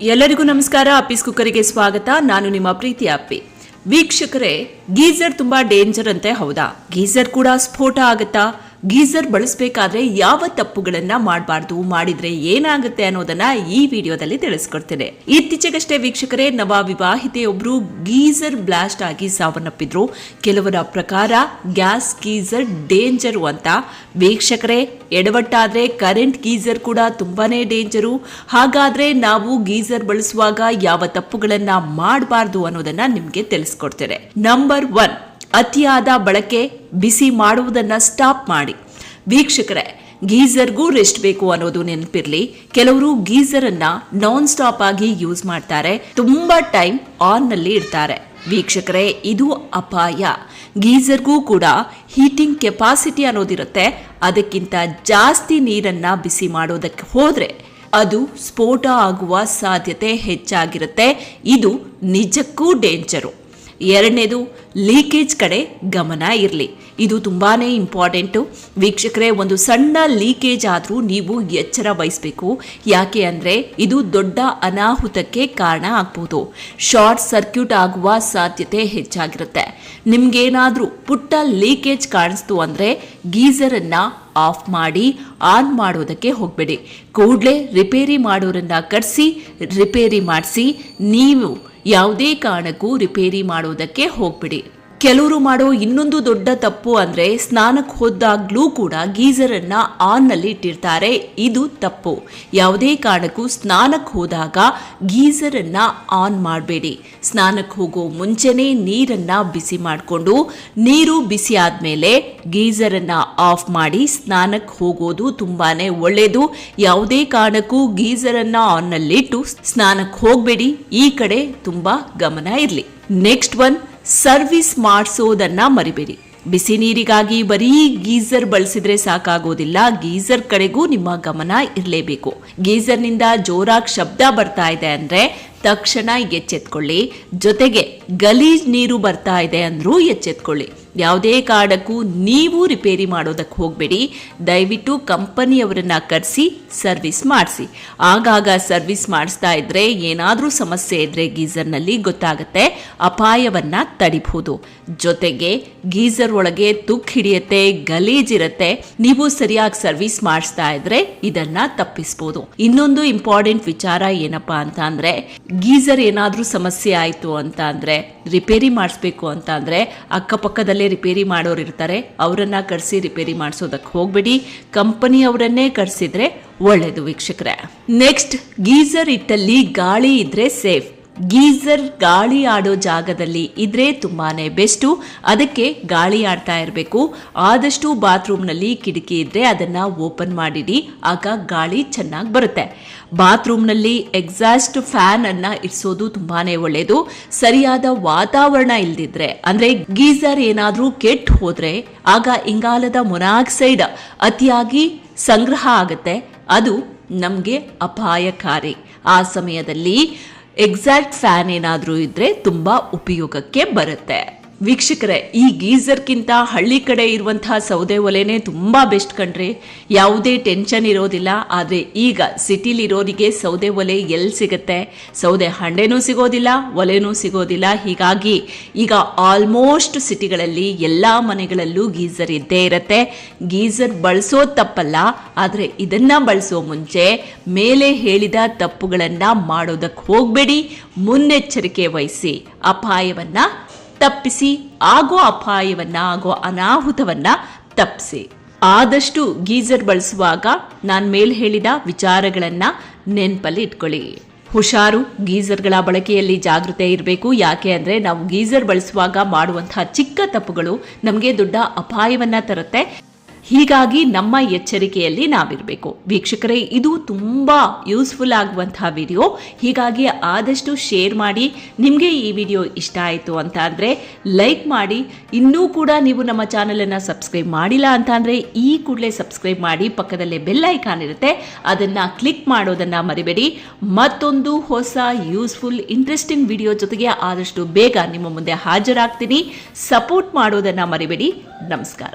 ಎಲ್ಲರಿಗೂ ನಮಸ್ಕಾರ. ಅಪ್ಪೀಸ್ ಕುಕ್ಕರಿಗೆ ಸ್ವಾಗತ. ನಾನು ನಿಮ್ಮ ಪ್ರೀತಿ ಅಪ್ಪಿ ವೀಕ್ಷಕರೇ, ಗೀಸರ್ ತುಂಬಾ ಡೇಂಜರ್ ಅಂತೆ, ಹೌದಾ? ಗೀಸರ್ ಕೂಡ ಸ್ಫೋಟ ಆಗುತ್ತಾ? ಗೀಸರ್ ಬಳಸಬೇಕಾದ್ರೆ ಯಾವ ತಪ್ಪುಗಳನ್ನ ಮಾಡಬಾರ್ದು, ಮಾಡಿದ್ರೆ ಏನಾಗುತ್ತೆ ಅನ್ನೋದನ್ನ ಈ ವಿಡಿಯೋದಲ್ಲಿ ತಿಳಿಸ್ಕೊಡ್ತೇನೆ. ಇತ್ತೀಚೆಗಷ್ಟೇ ವೀಕ್ಷಕರೇ ನವ ವಿವಾಹಿತೆಯೊಬ್ರು ಗೀಸರ್ ಬ್ಲಾಸ್ಟ್ ಆಗಿ ಸಾವನ್ನಪ್ಪಿದ್ರು. ಕೆಲವರ ಪ್ರಕಾರ ಗ್ಯಾಸ್ ಗೀಸರ್ ಡೇಂಜರು ಅಂತ. ವೀಕ್ಷಕರೇ, ಎಡವಟ್ಟಾದ್ರೆ ಕರೆಂಟ್ ಗೀಸರ್ ಕೂಡ ತುಂಬಾನೇ ಡೇಂಜರು. ಹಾಗಾದ್ರೆ ನಾವು ಗೀಸರ್ ಬಳಸುವಾಗ ಯಾವ ತಪ್ಪುಗಳನ್ನ ಮಾಡಬಾರ್ದು ಅನ್ನೋದನ್ನ ನಿಮ್ಗೆ ತಿಳಿಸ್ಕೊಡ್ತೇನೆ. ನಂಬರ್ ಒನ್ ಅತಿಯಾದ ಬಳಕೆ ಬಿಸಿ ಮಾಡುವುದನ್ನು ಸ್ಟಾಪ್ ಮಾಡಿ. ವೀಕ್ಷಕರೇ, ಗೀಸರ್ಗೂ ರೆಸ್ಟ್ ಬೇಕು ಅನ್ನೋದು ನೆನಪಿರಲಿ. ಕೆಲವರು ಗೀಸರ್ ಅನ್ನ ನಾನ್ ಸ್ಟಾಪ್ ಆಗಿ ಯೂಸ್ ಮಾಡ್ತಾರೆ. ತುಂಬಾ ಟೈಮ್ ಆನ್ನಲ್ಲಿ ಇಡ್ತಾರೆ. ವೀಕ್ಷಕರೇ, ಇದು ಅಪಾಯ. ಗೀಸರ್ಗೂ ಕೂಡ ಹೀಟಿಂಗ್ ಕೆಪಾಸಿಟಿ ಅನ್ನೋದಿರುತ್ತೆ. ಅದಕ್ಕಿಂತ ಜಾಸ್ತಿ ನೀರನ್ನ ಬಿಸಿ ಮಾಡೋದಕ್ಕೆ ಹೋದ್ರೆ ಅದು ಸ್ಫೋಟ ಆಗುವ ಸಾಧ್ಯತೆ ಹೆಚ್ಚಾಗಿರುತ್ತೆ. ಇದು ನಿಜಕ್ಕೂ ಡೇಂಜರು ಎರಡನೇದು ಲೀಕೇಜ್ ಕಡೆ ಗಮನ ಇರಲಿ. ಇದು ತುಂಬಾನೇ ಇಂಪಾರ್ಟೆಂಟು ವೀಕ್ಷಕರೇ, ಒಂದು ಸಣ್ಣ ಲೀಕೇಜ್ ಆದರೂ ನೀವು ಎಚ್ಚರ ವಹಿಸಬೇಕು. ಯಾಕೆ ಅಂದರೆ, ಇದು ದೊಡ್ಡ ಅನಾಹುತಕ್ಕೆ ಕಾರಣ ಆಗ್ಬೋದು. ಶಾರ್ಟ್ ಸರ್ಕ್ಯೂಟ್ ಆಗುವ ಸಾಧ್ಯತೆ ಹೆಚ್ಚಾಗಿರುತ್ತೆ. ನಿಮ್ಗೇನಾದರೂ ಪುಟ್ಟ ಲೀಕೇಜ್ ಕಾಣಿಸ್ತು ಅಂದರೆ, ಗೀಸರನ್ನು ಆಫ್ ಮಾಡಿ, ಆನ್ ಮಾಡೋದಕ್ಕೆ ಹೋಗಬೇಡಿ. ಕೂಡಲೇ ರಿಪೇರಿ ಮಾಡೋರನ್ನ ಕರೆಸಿ, ರಿಪೇರಿ ಮಾಡಿಸಿ, ನೀವು ಯಾವುದೇ ಕಾರಣಕ್ಕೂ ರಿಪೇರಿ ಮಾಡೋದಕ್ಕೆ ಹೋಗ್ಬಿಡಿ. ಕೆಲವರು ಮಾಡೋ ಇನ್ನೊಂದು ದೊಡ್ಡ ತಪ್ಪು ಅಂದ್ರೆ ಸ್ನಾನಕ್ಕೆ ಹೋದಾಗ್ಲೂ ಕೂಡ ಗೀಸರ್ ಅನ್ನ ಆನ್ನಲ್ಲಿ ಇಟ್ಟಿರ್ತಾರೆ. ಇದು ತಪ್ಪು. ಯಾವುದೇ ಕಾರಣಕ್ಕೂ ಸ್ನಾನಕ್ಕೆ ಹೋದಾಗ ಗೀಸರ್ ಅನ್ನ ಆನ್ ಮಾಡಬೇಡಿ. ಸ್ನಾನಕ್ಕೆ ಹೋಗೋ ಮುಂಚೆನೆ ನೀರನ್ನ ಬಿಸಿ ಮಾಡಿಕೊಂಡು, ನೀರು ಬಿಸಿ ಆದ್ಮೇಲೆ ಅನ್ನ ಆಫ್ ಮಾಡಿ ಸ್ನಾನಕ್ಕೆ ಹೋಗೋದು ತುಂಬಾನೇ ಒಳ್ಳೆಯದು ಯಾವುದೇ ಕಾರಣಕ್ಕೂ ಗೀಸರ್ ಅನ್ನ ಆನ್ ನಲ್ಲಿಟ್ಟು ಸ್ನಾನಕ್ಕೆ ಹೋಗಬೇಡಿ. ಈ ಕಡೆ ತುಂಬಾ ಗಮನ ಇರಲಿ. ನೆಕ್ಸ್ಟ್ ಒನ್ ಸರ್ವಿಸ್ ಮಾಡಿಸೋದನ್ನ ಮರಿಬೇಡಿ. ಬಿಸಿ ನೀರಿಗಾಗಿ ಬರೀ ಗೀಸರ್ ಬಳಸಿದ್ರೆ ಸಾಕಾಗೋದಿಲ್ಲ. ಗೀಸರ್ ಕಡೆಗೂ ನಿಮ್ಮ ಗಮನ ಇರಲೇಬೇಕು. ಗೀಸರ್ನಿಂದ ಜೋರಾಗಿ ಶಬ್ದ ಬರ್ತಾ ಇದೆ ಅಂದ್ರೆ ತಕ್ಷಣ ಎಚ್ಚೆತ್ಕೊಳ್ಳಿ. ಜೊತೆಗೆ ಗಲೀಜ್ ನೀರು ಬರ್ತಾ ಇದೆ ಅಂದ್ರೂ ಎಚ್ಚೆತ್ಕೊಳ್ಳಿ. ಯಾವುದೇ ಕಾರಣಕ್ಕೂ ನೀವು ರಿಪೇರಿ ಮಾಡೋದಕ್ಕೆ ಹೋಗಬೇಡಿ. ದಯವಿಟ್ಟು ಕಂಪನಿಯವರನ್ನ ಕರೆಸಿ, ಸರ್ವಿಸ್ ಮಾಡಿಸಿ. ಆಗಾಗ ಸರ್ವಿಸ್ ಮಾಡಿಸ್ತಾ ಇದ್ರೆ ಏನಾದರೂ ಸಮಸ್ಯೆ ಇದ್ರೆ ಗೀಸರ್ನಲ್ಲಿ ಗೊತ್ತಾಗುತ್ತೆ. ಅಪಾಯವನ್ನ ತಡಿಬಹುದು. ಜೊತೆಗೆ ಗೀಸರ್ ಒಳಗೆ ತುಕ್ ಹಿಡಿಯುತ್ತೆ, ಗಲೀಜ್ ಇರುತ್ತೆ. ನೀವು ಸರಿಯಾಗಿ ಸರ್ವಿಸ್ ಮಾಡಿಸ್ತಾ ಇದ್ರೆ ಇದನ್ನ ತಪ್ಪಿಸ್ಬೋದು. ಇನ್ನೊಂದು ಇಂಪಾರ್ಟೆಂಟ್ ವಿಚಾರ ಏನಪ್ಪಾ ಅಂತ ಅಂದ್ರೆ, ಗೀಸರ್ ಏನಾದರೂ ಸಮಸ್ಯೆ ಆಯಿತು ಅಂತ ಅಂದರೆ, ರಿಪೇರಿ ಮಾಡಿಸ್ಬೇಕು ಅಂತ ಅಂದ್ರೆ, ಅಕ್ಕಪಕ್ಕದಲ್ಲೇ ರಿಪೇರಿ ಮಾಡೋರು ಇರ್ತಾರೆ, ಅವರನ್ನ ಕರೆಸಿ ರಿಪೇರಿ ಮಾಡಿಸೋದಕ್ಕೆ ಹೋಗ್ಬೇಡಿ. ಕಂಪನಿಯವರನ್ನೇ ಕರೆಸಿದ್ರೆ ಒಳ್ಳೆಯದು ವೀಕ್ಷಕರೇ. ನೆಕ್ಸ್ಟ್ ಗೀಸರ್ ಇಟ್ಟಲ್ಲಿ ಗಾಳಿ ಇದ್ರೆ ಸೇಫ್ ಗೀಸರ್ ಗಾಳಿ ಆಡೋ ಜಾಗದಲ್ಲಿ ಇದ್ರೆ ತುಂಬಾನೇ ಬೆಸ್ಟು. ಅದಕ್ಕೆ ಗಾಳಿ ಆಡ್ತಾ ಇರಬೇಕು. ಆದಷ್ಟು ಬಾತ್ರೂಮ್ನಲ್ಲಿ ಕಿಟಕಿ ಇದ್ರೆ ಅದನ್ನ ಓಪನ್ ಮಾಡಿಡಿ, ಆಗ ಗಾಳಿ ಚೆನ್ನಾಗಿ ಬರುತ್ತೆ. ಬಾತ್ರೂಮ್ನಲ್ಲಿ ಎಕ್ಸಾಸ್ಟ್ ಫ್ಯಾನ್ ಅನ್ನ ಇರಿಸೋದು ತುಂಬಾನೇ ಒಳ್ಳೆಯದು ಸರಿಯಾದ ವಾತಾವರಣ ಇಲ್ದಿದ್ರೆ, ಅಂದ್ರೆ ಗೀಸರ್ ಏನಾದರೂ ಕೆಟ್ಟು ಹೋದ್ರೆ, ಆಗ ಇಂಗಾಲದ ಮೊನಾಕ್ಸೈಡ್ ಅತಿಯಾಗಿ ಸಂಗ್ರಹ ಆಗುತ್ತೆ. ಅದು ನಮಗೆ ಅಪಾಯಕಾರಿ. ಆ ಸಮಯದಲ್ಲಿ ಎಕ್ಸಾಕ್ಟ್ ಫ್ಯಾನ್ ಏನಾದರೂ ಇದ್ದರೆ ತುಂಬಾ ಉಪಯೋಗಕ್ಕೆ ಬರುತ್ತೆ. ವೀಕ್ಷಕರೇ, ಈ ಗೀಸರ್ಗಿಂತ ಹಳ್ಳಿ ಕಡೆ ಇರುವಂತಹ ಸೌದೆ ಒಲೆನೇ ತುಂಬಾ ಬೆಸ್ಟ್ ಕಣ್ರಿ. ಯಾವುದೇ ಟೆನ್ಷನ್ ಇರೋದಿಲ್ಲ. ಆದರೆ ಈಗ ಸಿಟಿಲಿರೋರಿಗೆ ಸೌದೆ ಒಲೆ ಎಲ್ಲಿ ಸಿಗುತ್ತೆ? ಸೌದೆ ಹಂಡೆನೂ ಸಿಗೋದಿಲ್ಲ, ಒಲೆನೂ ಸಿಗೋದಿಲ್ಲ. ಹೀಗಾಗಿ ಈಗ ಆಲ್ಮೋಸ್ಟ್ ಸಿಟಿಗಳಲ್ಲಿ ಎಲ್ಲ ಮನೆಗಳಲ್ಲೂ ಗೀಸರ್ ಇದ್ದೇ ಇರುತ್ತೆ. ಗೀಸರ್ ಬಳಸೋದು ತಪ್ಪಲ್ಲ, ಆದರೆ ಇದನ್ನ ಬಳಸೋ ಮುಂಚೆ ಮೇಲೆ ಹೇಳಿದ ತಪ್ಪುಗಳನ್ನು ಮಾಡೋದಕ್ಕೆ ಹೋಗಬೇಡಿ. ಮುನ್ನೆಚ್ಚರಿಕೆ ವಹಿಸಿ ಅಪಾಯವನ್ನ ತಪ್ಪಿಸಿ ಆಗೋ ಅಪಾಯವನ್ನ ಆಗೋ ಅನಾಹುತವನ್ನ ತಪ್ಪಿಸಿ. ಆದಷ್ಟು ಗೀಜರ್ ಬಳಸುವಾಗ ನಾನು ಮೇಲ್ ಹೇಳಿದ ವಿಚಾರಗಳನ್ನ ನೆನಪಲ್ಲಿ ಇಟ್ಕೊಳ್ಳಿ. ಹುಷಾರು ಗೀಸರ್ಗಳ ಬಳಕೆಯಲ್ಲಿ ಜಾಗೃತೆ ಇರಬೇಕು. ಯಾಕೆ ಅಂದ್ರೆ ನಾವು ಗೀಜರ್ ಬಳಸುವಾಗ ಮಾಡುವಂತಹ ಚಿಕ್ಕ ತಪ್ಪುಗಳು ನಮಗೆ ದೊಡ್ಡ ಅಪಾಯವನ್ನ ತರುತ್ತೆ. ಹೀಗಾಗಿ ನಮ್ಮ ಎಚ್ಚರಿಕೆಯಲ್ಲಿ ನಾವಿರಬೇಕು. ವೀಕ್ಷಕರೇ, ಇದು ತುಂಬಾ ಯೂಸ್ಫುಲ್ ಆಗುವಂತಹ ವಿಡಿಯೋ ಹೀಗಾಗಿ ಆದಷ್ಟು ಶೇರ್ ಮಾಡಿ. ನಿಮಗೆ ಈ ವಿಡಿಯೋ ಇಷ್ಟ ಆಯಿತು ಅಂತ ಅಂದರೆ ಲೈಕ್ ಮಾಡಿ. ಇನ್ನೂ ಕೂಡ ನೀವು ನಮ್ಮ ಚಾನಲನ್ನು ಸಬ್ಸ್ಕ್ರೈಬ್ ಮಾಡಿಲ್ಲ ಅಂತ ಅಂದರೆ ಈ ಕೂಡಲೇ ಸಬ್ಸ್ಕ್ರೈಬ್ ಮಾಡಿ. ಪಕ್ಕದಲ್ಲೇ ಬೆಲ್ ಐಕಾನ್ ಇರುತ್ತೆ. ಅದನ್ನು ಕ್ಲಿಕ್ ಮಾಡೋದನ್ನು ಮರಿಬೇಡಿ. ಮತ್ತೊಂದು ಹೊಸ ಯೂಸ್ಫುಲ್ ಇಂಟ್ರೆಸ್ಟಿಂಗ್ ವಿಡಿಯೋ ಜೊತೆಗೆ ಆದಷ್ಟು ಬೇಗ ನಿಮ್ಮ ಮುಂದೆ ಹಾಜರಾಗ್ತೀನಿ. ಸಪೋರ್ಟ್ ಮಾಡೋದನ್ನು ಮರಿಬೇಡಿ. ನಮಸ್ಕಾರ.